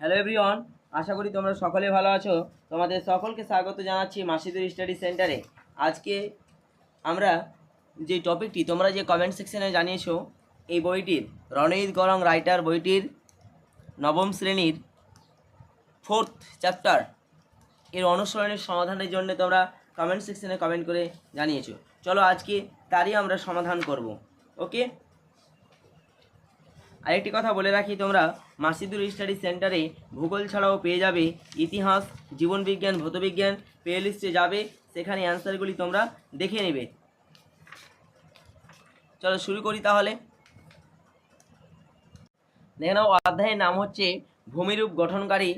Hello everyone আশা করি তোমরা সকলে ভালো আছো। তোমাদের সকলকে স্বাগত জানাচ্ছি মাসিদুর স্টাডি সেন্টারে আজকে আমরা যে টপিকটি তোমরা যে কমেন্ট সেকশনে জানিয়েছো, এই বইটির রণজিৎ গরং রাইটার বইটির নবম শ্রেণির ফোর্থ চ্যাপ্টার এর অনুসরণের সমাধানের জন্য তোমরা কমেন্ট সেকশনে কমেন্ট করে জানিয়েছো। চলো আজকে তারই আমরা সমাধান করব। ওকে আরেকটি কথা বলে রাখি, তোমরা মাসিদুর স্টাডি সেন্টারে ভূগোল ছাড়াও পেয়ে যাবে, ইতিহাস, জীবনবিজ্ঞান, ভৌতবিজ্ঞান, প্লে লিস্টে যাবে, সেখানে অ্যান্সারগুলি তোমরা দেখে নেবে। চলো শুরু করি তাহলে। দেখে নাও, অধ্যায়ের নাম হচ্ছে ভূমিরূপ গঠনকারী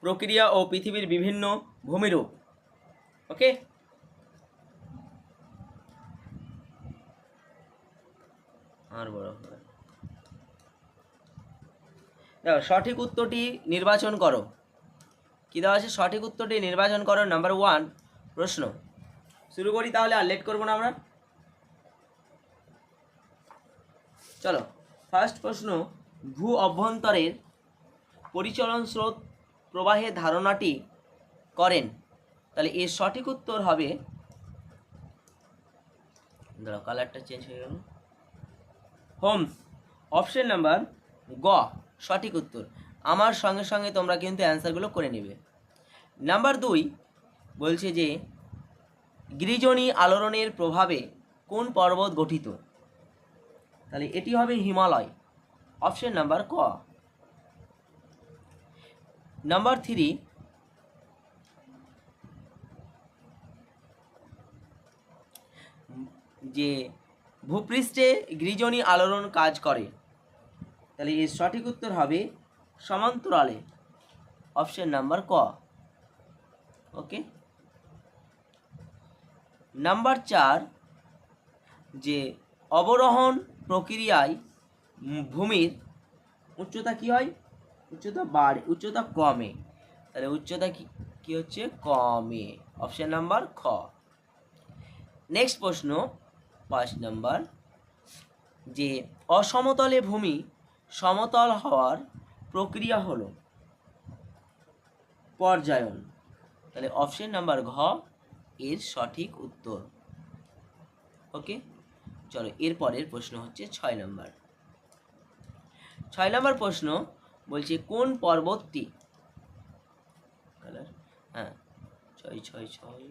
প্রক্রিয়া ও পৃথিবীর বিভিন্ন ভূমিরূপ। ওকে? আর বড় দেখো, সঠিক উত্তরটি নির্বাচন করো। কী দেওয়া আছে? সঠিক উত্তরটি নির্বাচন করো নাম্বার ওয়ান প্রশ্ন। শুরু করি তাহলে আর লেট করব না আমরা। চলো ফার্স্ট প্রশ্ন, ভূ অভ্যন্তরের পরিচলন স্রোত প্রবাহের ধারণাটি করেন। তাহলে এর সঠিক উত্তর হবে, দাঁড়াও কালারটা চেঞ্জ হয়ে গেল। হোমস অপশন নাম্বার গ। সঠিক উত্তর। আমার সঙ্গে সঙ্গে তোমরা কিন্তু অ্যান্সারগুলো করে নেবে। নাম্বার দুই বলছে যে গিরিজনী আলোড়নের প্রভাবে কোন পর্বত গঠিত? তাহলে এটি হবে হিমালয়। অপশন নাম্বার ক। নাম্বার থ্রি যে, ভূপৃষ্ঠে গৃজনী আলোড়ন কাজ করে। তাহলে এর সঠিক উত্তর হবে সমান্তরালে। অপশন নাম্বার ক। ওকে নাম্বার চার, যে অবরোহণ প্রক্রিয়ায় ভূমির উচ্চতা কি হয়? উচ্চতা বাড়ে, উচ্চতা কমে। তাহলে উচ্চতা কি কি হচ্ছে? কমে। অপশন নাম্বার খ। নেক্সট প্রশ্ন, পাঁচ নাম্বার যে অসমতলে ভূমি সমতল হওয়ার প্রক্রিয়া হলো পর্যায়ন। তাহলে অপশন নাম্বার ঘ এর সঠিক উত্তর। ওকে চলো এরপরের প্রশ্ন হচ্ছে ছয় নম্বর ছয় নম্বর প্রশ্ন বলছে, কোন পর্বতটি? কালার হ্যাঁ ছয় ছয় ছয়।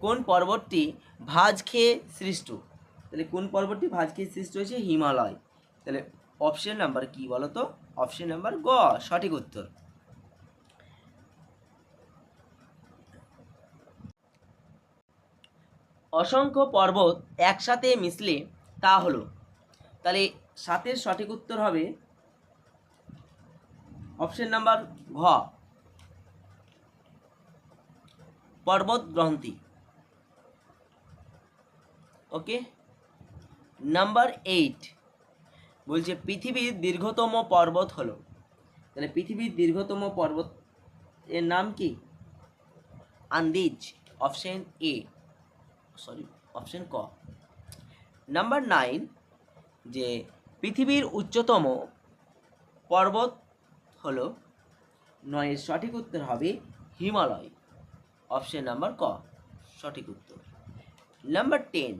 কোন পর্বতটি ভাঁজ খেয়ে সৃষ্ট? তাহলে কোন পর্বতটি ভাঁজ খেয়ে সৃষ্ট হয়েছে? হিমালয়। তাহলে অপশন নাম্বার কি বলো তো অপশন নাম্বার গ, সঠিক উত্তর। অসংখ্য পর্বত একসাথে মিশলে তা হলো। তাহলে সাতের সঠিক উত্তর হবে অপশন নাম্বার ঘ। পর্বত গ্রন্থি ওকে নাম্বার এইট বলছে, পৃথিবীর দীর্ঘতম পর্বত হলো। তাহলে পৃথিবীর দীর্ঘতম পর্বত এর নাম কি? Andes option A sorry option ক। নাম্বার নাইন যে পৃথিবীর উচ্চতম পর্বত হলো নয়ের সঠিক উত্তর হবে হিমালয়। অপশন নাম্বার ক, সঠিক উত্তর। নাম্বার টেন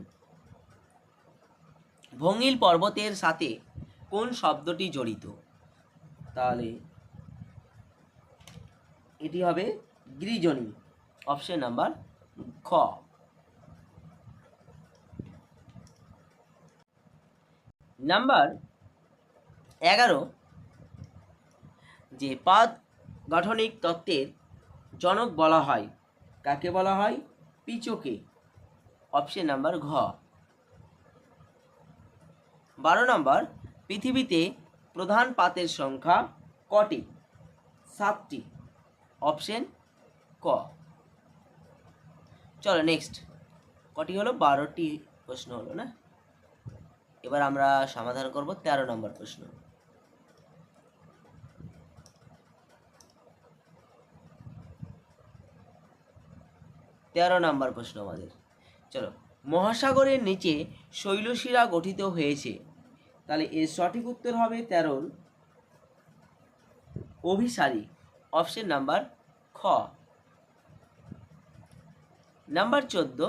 ভঙ্গিল পর্বতের সাথে কোন শব্দটি জড়িত? তাহলে এটি হবে গিরিজনী অপশন নাম্বার খ। নাম্বার এগারো, যে পাদ গাঠনিক তত্ত্বের জনক বলা হয়, কাকে বলা হয়? পিচোকে অপশন নাম্বার ঘ। বারো নম্বর, পৃথিবীতে প্রধান পাতের সংখ্যা কটি? সাতটি। অপশন ক। চলো নেক্সট কটি হলো? বারোটি প্রশ্ন হলো, না? এবার আমরা সমাধান করব তেরো নম্বর প্রশ্ন। তেরো নম্বর প্রশ্ন আমাদের। চলো, মহাসাগরের নিচে শৈলশিরা গঠিত হয়েছে। তাহলে এর সঠিক উত্তর হবে তেরোর অভিসারী অপশন নাম্বার খ। নাম্বার চোদ্দ,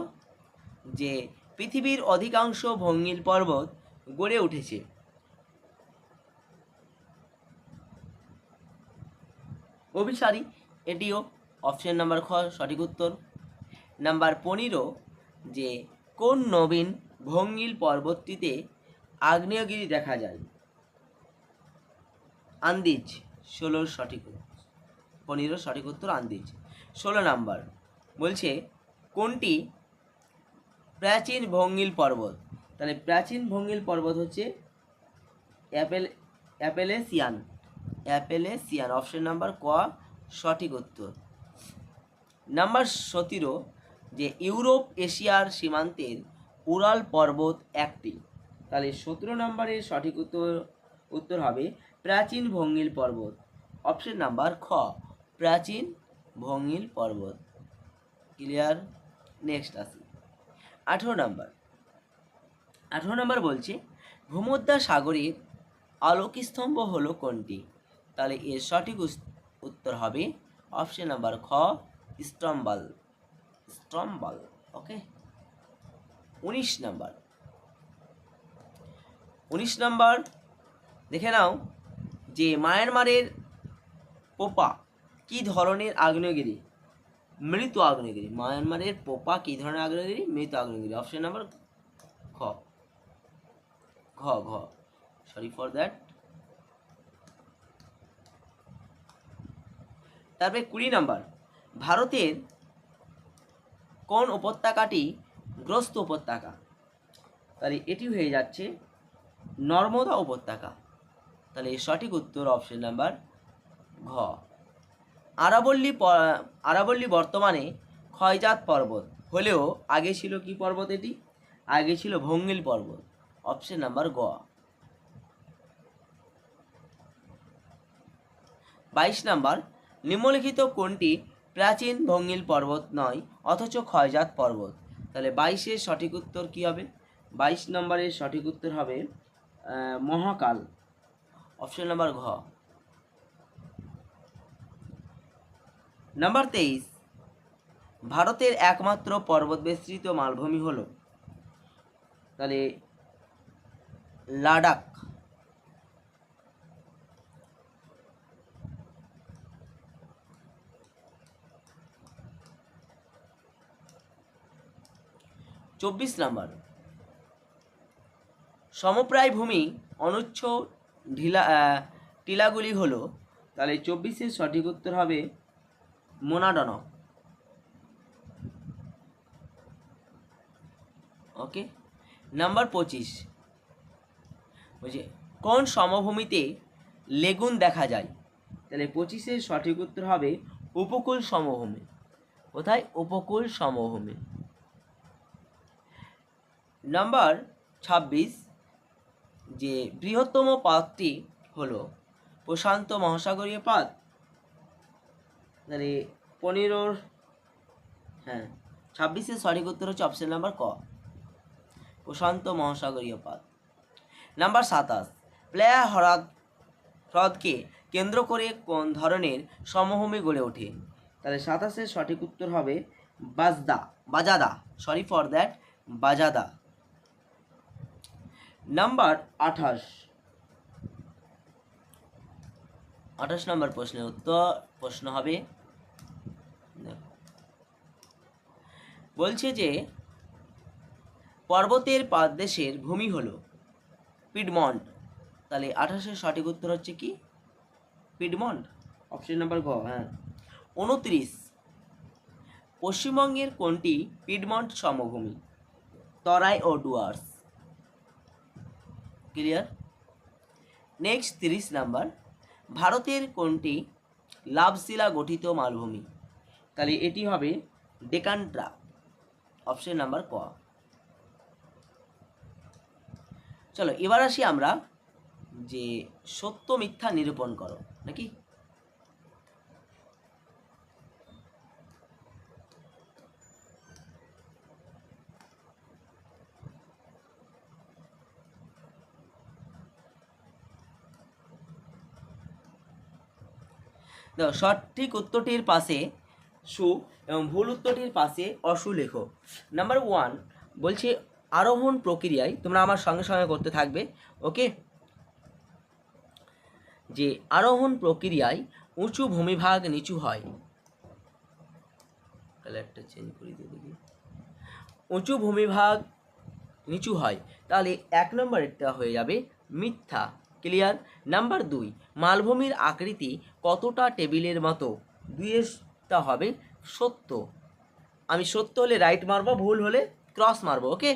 যে পৃথিবীর অধিকাংশ ভঙ্গিল পর্বত গড়ে উঠেছে। অভিসারী, এটিও অপশন নাম্বার খ, সঠিক উত্তর। নাম্বার পনেরো, যে কোন নবীন ভঙ্গিল পর্বতটিতে আগ্নেয়গিরি দেখা যায়। আন্দিজ, ষোলোর সঠিক। পনেরো সঠিক উত্তর আন্দিজ। ষোলো নাম্বার, বলছে, কোনটি প্রাচীন ভঙ্গিল পর্বত? তাহলে প্রাচীন ভঙ্গিল পর্বত হচ্ছে Appalachian, Appalachian Appalachian. Option number ক, সঠিক উত্তর। নাম্বার সতেরো, যে ইউরোপ এশিয়ার সীমান্তের উরাল পর্বত একটি। তাহলে সতেরো নম্বরের সঠিক উত্তর উত্তর হবে প্রাচীন ভঙ্গিল পর্বত। অপশন নাম্বার খ, প্রাচীন ভঙ্গিল পর্বত। ক্লিয়ার নেক্সট আসি। আঠেরো নাম্বার। আঠেরো নাম্বার বলছে, ভূমধ্যা সাগরের আলোকস্তম্ভ হলো কোনটি? তাহলে এর সঠিক উত্তর হবে অপশন নাম্বার খ স্টম্বাল স্টম্বাল ওকে উনিশ নাম্বার। উনিশ নাম্বার, দেখে নাও যে মায়ানমারের পোপা কি ধরনের আগ্নেয়গিরি? মৃত আগ্নেয়গিরি। মায়ানমারের পোপা কি ধরনের আগ্নেয়গিরি? মৃত আগ্নেয়গিরি। অপশন নাম্বার খ ঘ ঘ। সরি ফর দ্যাট তারপরে কুড়ি নাম্বার, ভারতের কোন উপত্যকাটি গ্রস্ত উপত্যকা? তাহলে এটি হয়ে যাচ্ছে নর্মদা উপত্যকা। তাহলে এর সঠিক উত্তর অপশন নাম্বার ঘ। আরাবল্লী আরাবল্লী বর্তমানে ক্ষয়জাত পর্বত। হলেও আগে ছিল কি পর্বত এটি? আগে ছিল ভঙ্গিল পর্বত। অপশন নাম্বার গ বাইশ নাম্বার, নিম্নলিখিত কোনটি প্রাচীন ভঙ্গিল পর্বত নয়, অথচ ক্ষয়জাত পর্বত? তাহলে বাইশের সঠিক উত্তর কি হবে? বাইশ নম্বরের সঠিক উত্তর হবে মহাকাল। অপশন নাম্বার ঘ। নাম্বার তেইশ। ভারতের একমাত্র পর্বত বিস্তৃত মালভূমি হলো তাহলে লাদাখ চব্বিশ নাম্বার। সমপ্রায় ভূমি অনুচ্ছ ঢিলা টিলাগুলি হলো, তাহলে চব্বিশের সঠিক উত্তর হবে মোনাডন। ওকে নাম্বার পঁচিশ। বলছে কোন সমভূমিতে লেগুন দেখা যায়? তাহলে পঁচিশের সঠিক উত্তর হবে উপকূল সমভূমি। কোথায়? উপকূল সমভূমি। নাম্বার ছাব্বিশ। যে বৃহত্তম পাতটি হলো প্রশান্ত মহাসাগরীয় পাত তাহলে পনেরোর হ্যাঁ ছাব্বিশের সঠিক উত্তর হচ্ছে অপশন নাম্বার ক। প্রশান্ত মহাসাগরীয় পাত নাম্বার সাতাশ, প্লেয়া হ্রদ, হ্রদকে কেন্দ্র করে কোন ধরনের সমভূমি গড়ে ওঠে? তাহলে সাতাশের সঠিক উত্তর হবে bajada, bajada. Sorry for that bajada. Number আঠাশ। আঠাশ নম্বর প্রশ্নের উত্তর প্রশ্ন হবে। বলছে যে পর্বতের পাদদেশের ভূমি হলো পিডমন্ট তাহলে আঠাশের সঠিক উত্তর হচ্ছে কি? পিডমন্ট অপশন নাম্বার ঘ হ্যাঁ। উনত্রিশ। পশ্চিমবঙ্গের কোনটি পিডমন্ট সমভূমি? তরাই ও ডুয়ার্স। ক্লিয়ার নেক্সট তিরিশ নাম্বার। ভারতের কোনটি লাভশিলা গঠিত মালভূমি? তাহলে এটি হবে ডেকান ট্রাপ অপশন নাম্বার ক। চলো, এবার আসি আমরা যে সত্য মিথ্যা নিরূপণ করো। নাকি? দেখো সঠিক উত্তরটির পাশে সু এবং ভুল উত্তরটির পাশে অসু লেখো। নাম্বার ওয়ান বলছে আরোহণ প্রক্রিয়ায় তোমরা আমার সঙ্গে সঙ্গে করতে থাকবে ওকে যে আরোহণ প্রক্রিয়ায় উঁচু ভূমিভাগ নিচু হয়। কালারটা চেঞ্জ করে দিয়ে দেখি। উঁচু ভূমিভাগ নিচু হয়, তাহলে এক নম্বরেরটা হয়ে যাবে মিথ্যা। ক্লিয়ার নাম্বার দুই, মালভূমির আকৃতি কতটা টেবিলের মতো? দুইয়েরটা হবে সত্য। আমি সত্য হলে রাইট মারবো, ভুল হলে ক্রস মারবো ওকে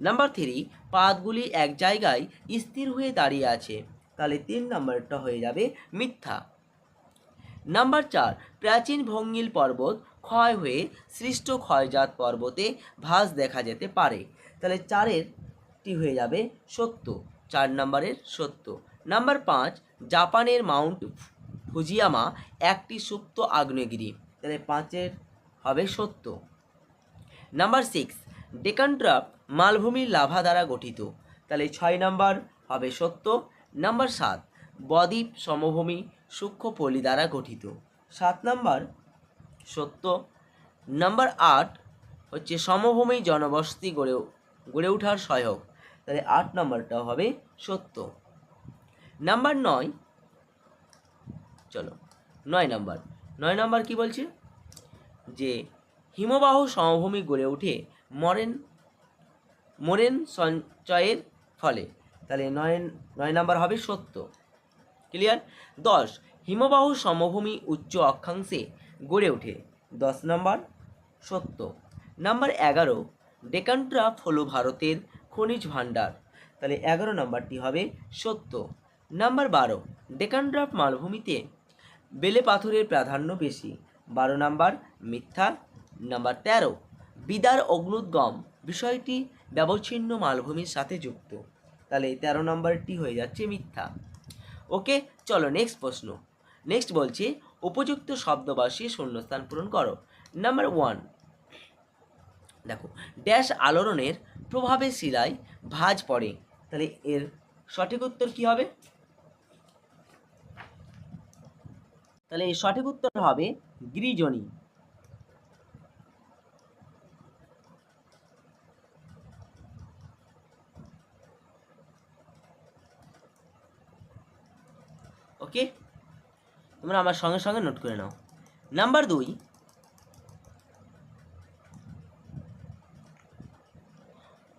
নাম্বার থ্রি পাতগুলি এক জায়গায় স্থির হয়ে দাঁড়িয়ে আছে। তাহলে তিন নম্বরটা হয়ে যাবে মিথ্যা। নাম্বার চার, প্রাচীন ভঙ্গিল পর্বত ক্ষয় হয়ে সৃষ্ট ক্ষয়জাত পর্বতে ভাঁজ দেখা যেতে পারে। তাহলে চারেরটি হয়ে যাবে সত্য। চার নম্বরের সত্য। নাম্বার পাঁচ, জাপানের মাউন্ট ফুজিয়ামা একটি সুপ্ত আগ্নেয়গিরি। তাহলে পাঁচের হবে সত্য। নাম্বার সিক্স ডেকান ড্রাফট মালভূমির লাভা দ্বারা গঠিত। তাহলে ছয় নাম্বার হবে সত্য। নাম্বার সাত, বদ্বীপ সমভূমি সূক্ষ্ম পলি দ্বারা গঠিত। সাত নাম্বার সত্য। নাম্বার আট হচ্ছে সমভূমি জনবসতি গড়ে গড়ে ওঠার সহায়ক। তাহলে আট নম্বরটা হবে সত্য। নাম্বার নয়, চলো, নয় নাম্বার। নয় নাম্বার কি বলছে? যে হিমবাহ সমভূমি গড়ে ওঠে মরেন, মোরেন সঞ্চয়ের ফলে। তাহলে নয় নয় নাম্বার হবে সত্য। ক্লিয়ার দশ, হিমবাহ সমভূমি উচ্চ অক্ষাংশে গড়ে ওঠে। দশ নম্বর সত্য। নাম্বার এগারো ডেকান ট্রাপ হলো ভারতের খনিজ ভাণ্ডার। তাহলে এগারো নম্বরটি হবে সত্য। নাম্বার বারো ডেকান ড্রাফ মালভূমিতে বেলে পাথরের প্রাধান্য বেশি। বারো নাম্বার, মিথ্যা। নাম্বার তেরো, বিদার অগ্নুদ্গম বিষয়টি ব্যবচ্ছিন্ন মালভূমির সাথে যুক্ত। তাহলে তেরো নম্বরটি হয়ে যাচ্ছে মিথ্যা। ওকে, চলো নেক্সট প্রশ্ন। নেক্সট বলছে, উপযুক্ত শব্দবাসী শূন্যস্থান পূরণ করো। নাম্বার ওয়ান দেখো ড্যাশ আলোড়নের প্রভাবে শিলায় ভাঁজ পড়ে। তাহলে এর সঠিক উত্তর কি হবে? তাহলে এর সঠিক উত্তর হবে গৃজনী ওকে তোমরা আমার সঙ্গে সঙ্গে নোট করে নাও। নাম্বার দুই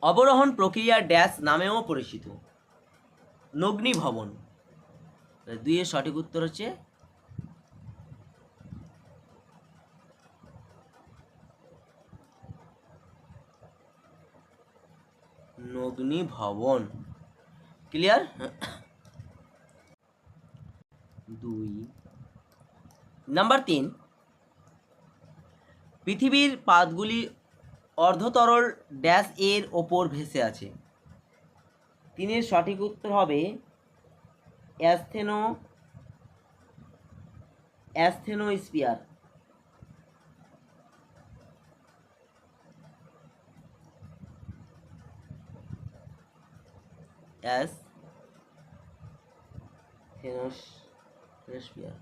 অবরোহণ প্রক্রিয়া ড্যাশ নামেও পরিচিত। নগ্নি ভবন দুইয়ের সঠিক উত্তর হচ্ছে নগ্নি ভবন ক্লিয়ার? দুই। নাম্বার তিন। পৃথিবীর পাতগুলি অর্ধতরল ড্যাশ এর ওপর ভেসে আছে। তিনের সঠিক উত্তর হবে অ্যাস্থেনো অ্যাস্থেনোস্পিয়ার অ্যাস থেনোস্পিয়ার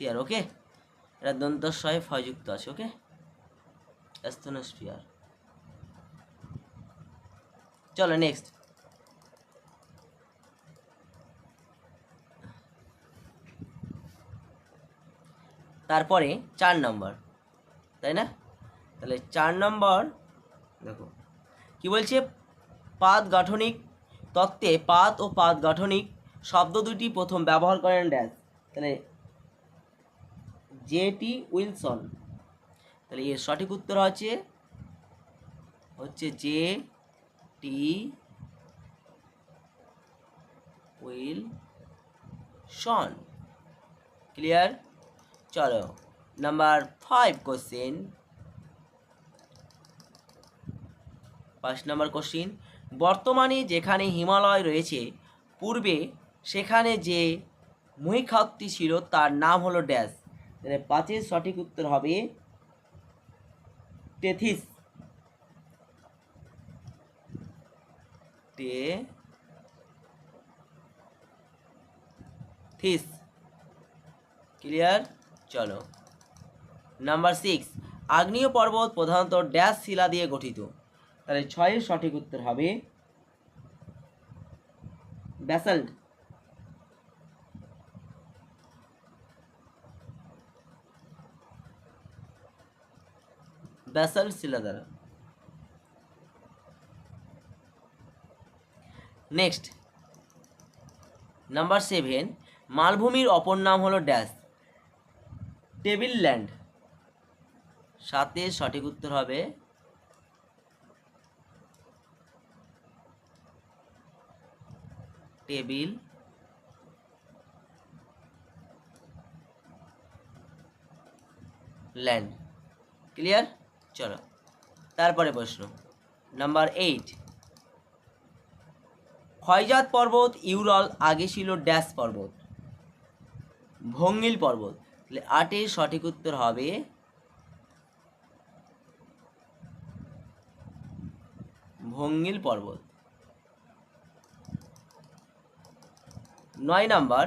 স্ফিয়ার ওকে এটা দন্তস্বয়ে ফয়যুক্ত আছে ওকে অ্যাস্থেনোস্ফিয়ার চলো নেক্সট তারপরে চার নম্বর, তাই না? তাহলে চার নম্বর, দেখো, কি বলছে? পাত গাঠনিক তত্ত্বে পাত ও পাত গাঠনিক শব্দ দুটি প্রথম ব্যবহার করেন ড্যাশ। তাহলে জেটি উইলসন। তাহলে এর সঠিক উত্তর হচ্ছে হচ্ছে জে টি উইলসন। ক্লিয়ার? চলো, নাম্বার ফাইভ কোশ্চেন। পাঁচ নাম্বার কোশ্চিন, বর্তমানে যেখানে হিমালয় রয়েছে, পূর্বে সেখানে যে মহিখাতটি ছিল তার নাম হলো ড্যাশ। তাহলে পাঁচের সঠিক উত্তর হবে টেথিস। Tethys clear? চলো। Number six. আগ্নেয় পর্বত প্রধানত ড্যাশ শিলা দিয়ে গঠিত। তাহলে ছয়ের সঠিক উত্তর হবে ব্যাসাল্ট। ব্যাসাল্ট শিলা দ্বারা নেক্সট নাম্বার সেভেন মালভূমির অপর নাম হলো ড্যাশ টেবিল ল্যান্ড সাতে সঠিক উত্তর হবে টেবিল ল্যান্ড ক্লিয়ার চলো, তারপরে প্রশ্ন। নাম্বার এইট ক্ষয়জাত পর্বত ইউরল আগে ছিল ড্যাশ পর্বত, ভঙ্গিল পর্বত। আটের সঠিক উত্তর হবে ভঙ্গিল পর্বত। নয় নাম্বার,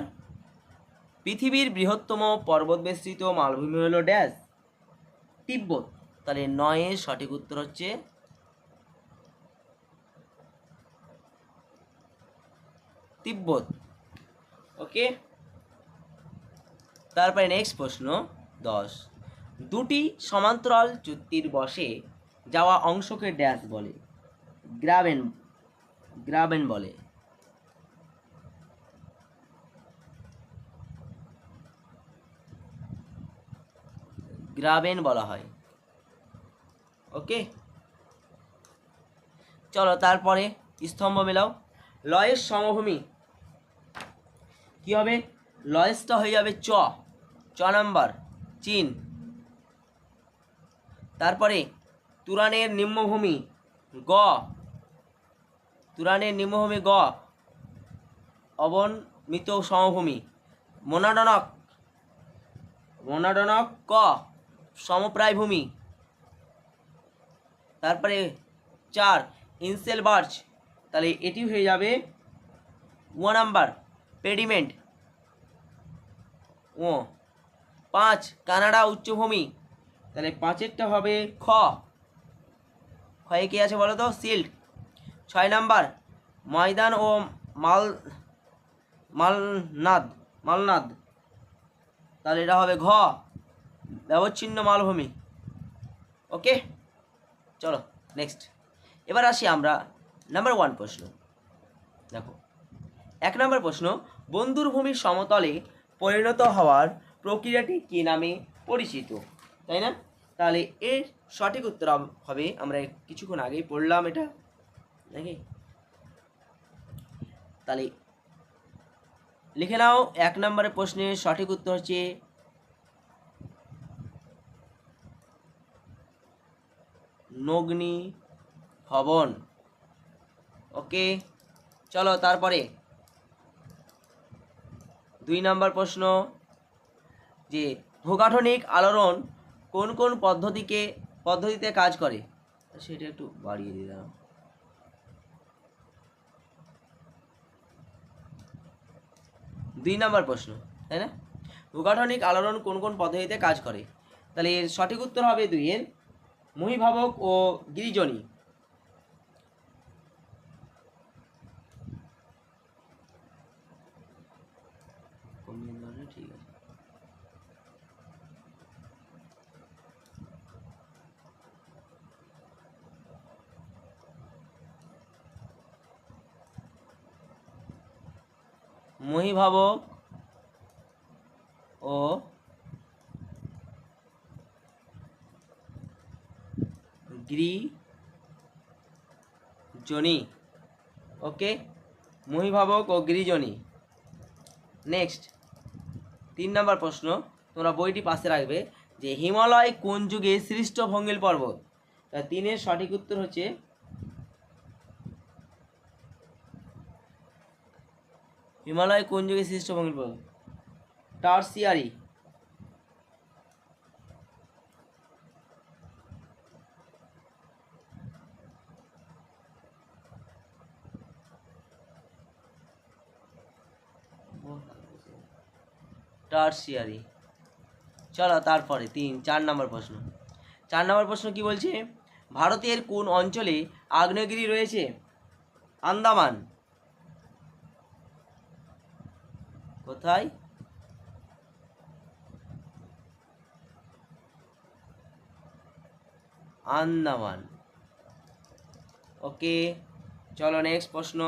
পৃথিবীর বৃহত্তম পর্বত বেষ্টিত মালভূমি হলো ড্যাশ, তিব্বত। তাহলে নয়ের সঠিক উত্তর হচ্ছে তিব্বত। ওকে? তারপরে নেক্সট প্রশ্ন, দশ। দুটি সমান্তরাল চুক্তির বসে যাওয়া অংশকে ড্যাশ বলে। গ্রাবেন গ্রাবেন বলে। গ্রাবেন বলা হয়। ওকে? চলো তারপরে স্তম্ভ মেলাও। লয়ের সমভূমি। কি হবে? লয়েসটা হয়ে যাবে চ। চ নাম্বার, চীন। তারপরে তুরানের নিম্নভূমি, গ। তুরানের নিম্নভূমি, গ। অবনমিত সমভূমি, মোনাডনক। মোনাডনক, ক। সমপ্রায় ভূমি তারপরে চার ইনসেল বার্চ তাহলে এটি হয়ে যাবে ও নাম্বার পেডিমেন্ট ও। পাঁচ, কানাডা উচ্চভূমি, তাহলে পাঁচেরটা হবে খ। খয়ে কি আছে বলো তো সিল্ড। ছয় নাম্বার ময়দান ও মাল, মালনাদ মালনাদ। তাহলে এটা হবে ঘ। ব্যবচ্ছিন্ন মালভূমি। ওকে? চলো নেক্সট এবার আসি আমরা নাম্বার ওয়ান প্রশ্ন। দেখো, এক নম্বর প্রশ্ন, বন্ধুর ভূমির সমতলে পরিণত হওয়ার প্রক্রিয়াটি কী নামে পরিচিত? তাই না? তাহলে এর সঠিক উত্তর হব- আমরা কিছুক্ষণ আগেই পড়লাম এটা, নাকি? তাহলে লিখে নাও, এক নম্বরের প্রশ্নের সঠিক উত্তর হচ্ছে নগ্নি ভবন। ওকে, চলো তারপরে। দুই নম্বর প্রশ্ন, যে ভূগাঠনিক আলোড়ন কোন কোন পদ্ধতিকে, পদ্ধতিতে কাজ করে? সেটা একটু বাড়িয়ে দিলাম। দুই নম্বর প্রশ্ন, তাই না? ভূগাঠনিক আলোড়ন কোন কোন পদ্ধতিতে কাজ করে? তাহলে এর সঠিক উত্তর হবে দুইয়ের মহিভাবক ও গিরিজনী। ঠিক আছে। মহিভাবক ও গৃহজনী ওকে মহিভাবক ও গৃহজনী নেক্সট তিন নম্বর প্রশ্ন। তোমরা বইটি পাশে রাখবে যে হিমালয় কোন যুগে সৃষ্ট ভঙ্গিল পর্বত? তা তিনের সঠিক উত্তর হচ্ছে হিমালয় কোন যুগে সৃষ্ট ভঙ্গিল পর্বত? টার্সিয়ারি। টার্সিয়ারি চলো তারপরে, তিন, চার নম্বর প্রশ্ন। চার নম্বর প্রশ্ন কি বলছে? ভারতের কোন অঞ্চলে আগ্নেয়গিরি রয়েছে? আন্দামান। কোথায়? আন্দামান। ওকে, চলো নেক্সট প্রশ্ন।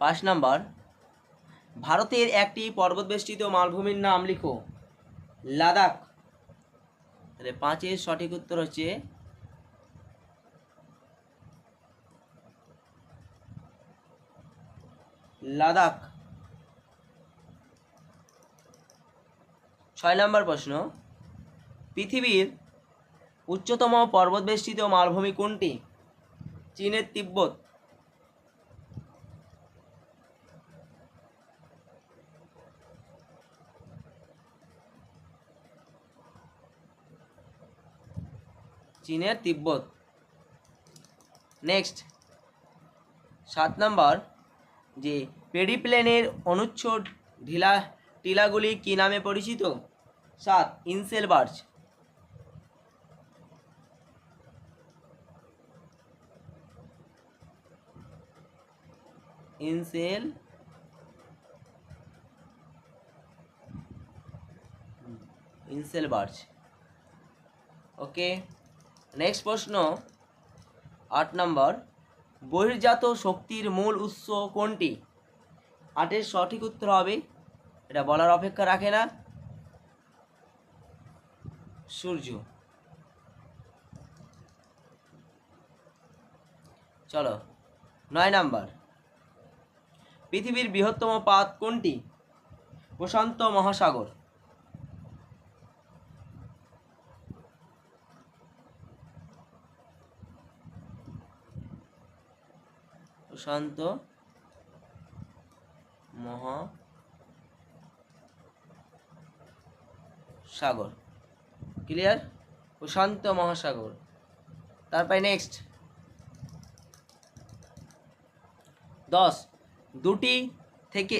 পাঁচ নাম্বার, ভারতের একটি পর্বতবেষ্টিত মালভূমির নাম লিখো। লাদাখ। তাহলে পাঁচের সঠিক উত্তর হচ্ছে লাদাখ। ছয় নম্বর প্রশ্ন, পৃথিবীর উচ্চতম পর্বতবেষ্টিত মালভূমি কোনটি? চীনের তিব্বত চীনের তিব্বত। নেক্সট সাত নাম্বার, যে পেডিপ্লেনের অনুচ্ছেদ ঢিলা টিলাগুলি কি নামে পরিচিত? সাত, ইনসেল বার্চ। ইনসেল ইনসেল বার্চ। ওকে নেক্সট প্রশ্ন, আট নম্বর, বহির্জাত শক্তির মূল উৎস কোনটি? আটের সঠিক উত্তর হবে, এটা বলার অপেক্ষা রাখে না, সূর্য। চলো, নয় নাম্বার, পৃথিবীর বৃহত্তম পাত কোনটি? প্রশান্ত মহাসাগর। প্রশান্ত মহা সাগর। ক্লিয়ার প্রশান্ত মহাসাগর। তারপরে নেক্সট দশ। দুটি থেকে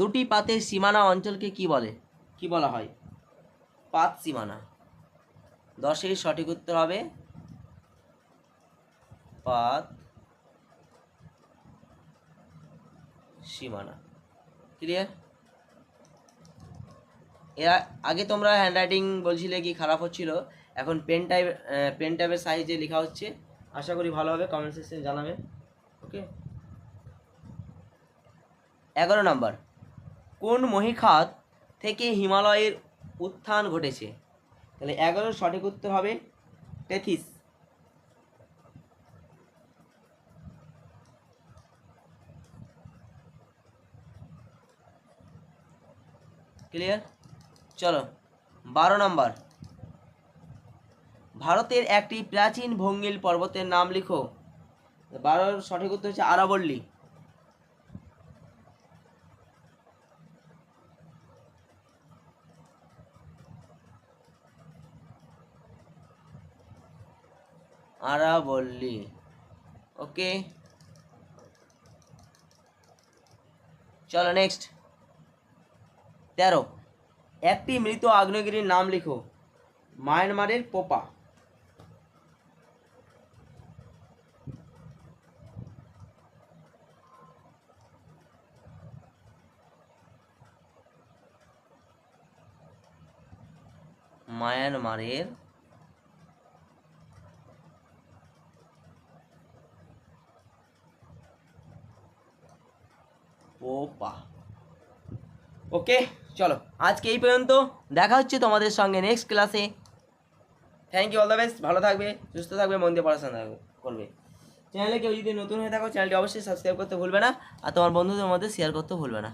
দুটি পাতের সীমানা অঞ্চলকে কি বলে? কি বলা হয়? পাত সীমানা। দশের সঠিক উত্তর হবে পাত সীমানা। ক্লিয়ার এর, আগে তোমরা হ্যান্ডরাইটিং বলছিলে কি খারাপ হচ্ছিল, এখন পেন টাইপ পেন টাইপের সাইজে লেখা হচ্ছে। আশা করি ভালো হবে কমেন্ট সেকশনে জানাবে। ওকে এগারো নম্বর। কোন মহিখাত থেকে হিমালয়ের উত্থান ঘটেছে? তাহলে এগারোর সঠিক উত্তর হবে টেথিস ক্লিয়ার চলো, বারো নম্বর। ভারতের একটি প্রাচীন ভঙ্গিল পর্বতের নাম লিখো। বারোর সঠিক উত্তর হচ্ছে আরাবল্লী। আরাবল্লী। ওকে চলো নেক্সট তেরো। একটি মৃত আগ্নেয়গিরির নাম লিখো। মায়ানমারের পোপা। মায়ানমারের পোপা। ওকে চলো, আজকে এই পর্যন্ত, দেখা হচ্ছে তোমাদের সঙ্গে নেক্সট ক্লাসে thank you all the best ভালো থাকবে, সুস্থ থাকবে, মন দিয়ে পড়াশোনা করবে। চ্যানেলে কেউ যদি নতুন হয়ে থাকো চ্যানেলটি অবশ্যই সাবস্ক্রাইব করতে ভুলবে না, আর তোমার বন্ধুদের মধ্যে শেয়ার করতে ভুলবে না।